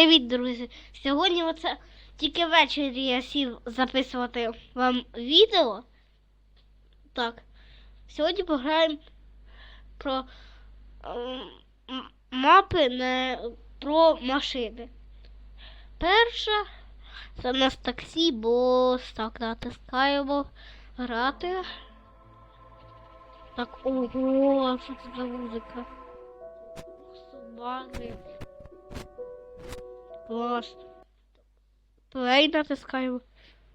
Привіт, друзі! Сьогодні оце тільки ввечері я сів записувати вам відео. Так. Сьогодні пограємо про ем, мапи не про машини. Перша це у нас таксі, бос. Так, натискаємо грати. Так, ого, що це за музика? Собаки. Клас. Плей натискаємо.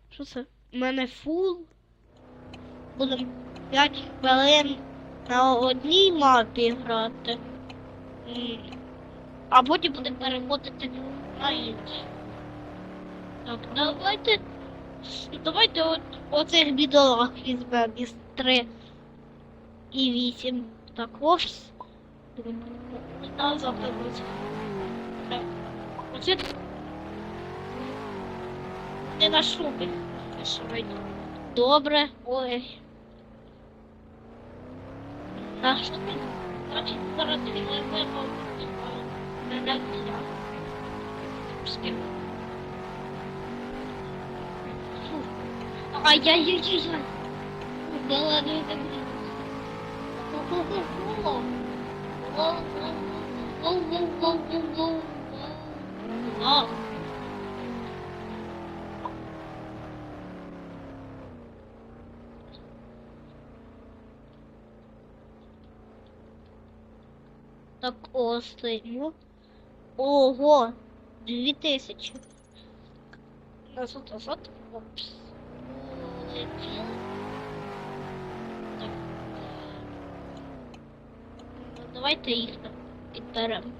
Що це? У мене фул. Будемо 5 хвилин на одній мапі грати. А потім будемо переходити на інші. Так, давайте. Давайте от, оцих бідолах візьмемо із 3 і 8. Так, ось. Там заберуть. Так. Оце не на шубі. Добре. Ой. На шубі. Значить, зараз відливемо на навчання. Спів. Фу. Ай-яй-яй-яй. Да ладно, это блин. Так, остаємо. Ого, дві тисячі. Назад, назад. Опс. Так. Ну, Давайте їх підберемо.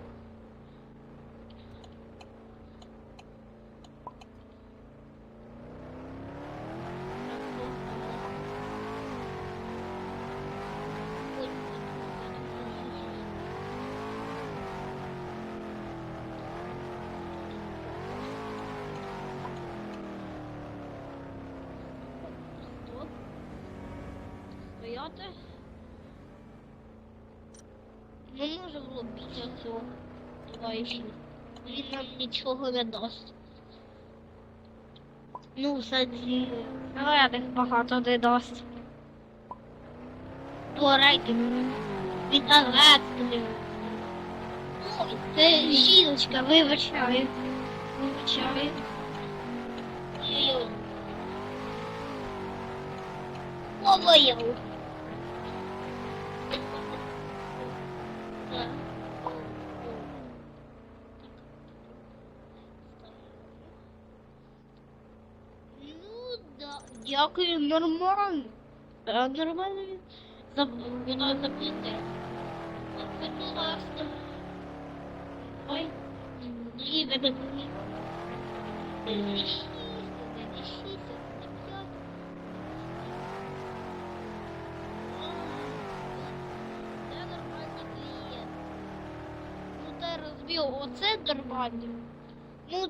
Стояти. Не може було після цього. Давай Він нам нічого не дасть. Ну, саді. Але багато не дасть. Порайте. Віддавати. Ой, це жіночка, вибачаю. Вибачаю. Ой-ой. Ой-ой. Ну да, дякую, нормально. Нормально він заб- він запустив. Будь ласка. Ой, ні, не мені. Ну розбив, оце нормально. Ну,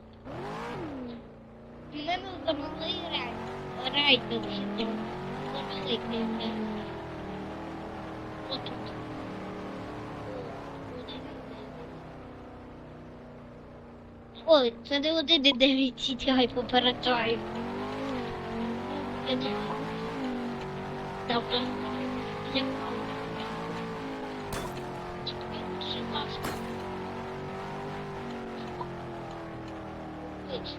мене замогли рейд. Рейд Замогли клієнт. От тут. Ой, це не один і дев'ять сітяй попереджаю. Я не Добре. Я Дуже важко. Ой.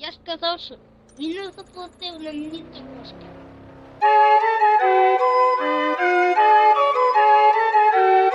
Я ж сказав, що він не заплатив на мені трошки.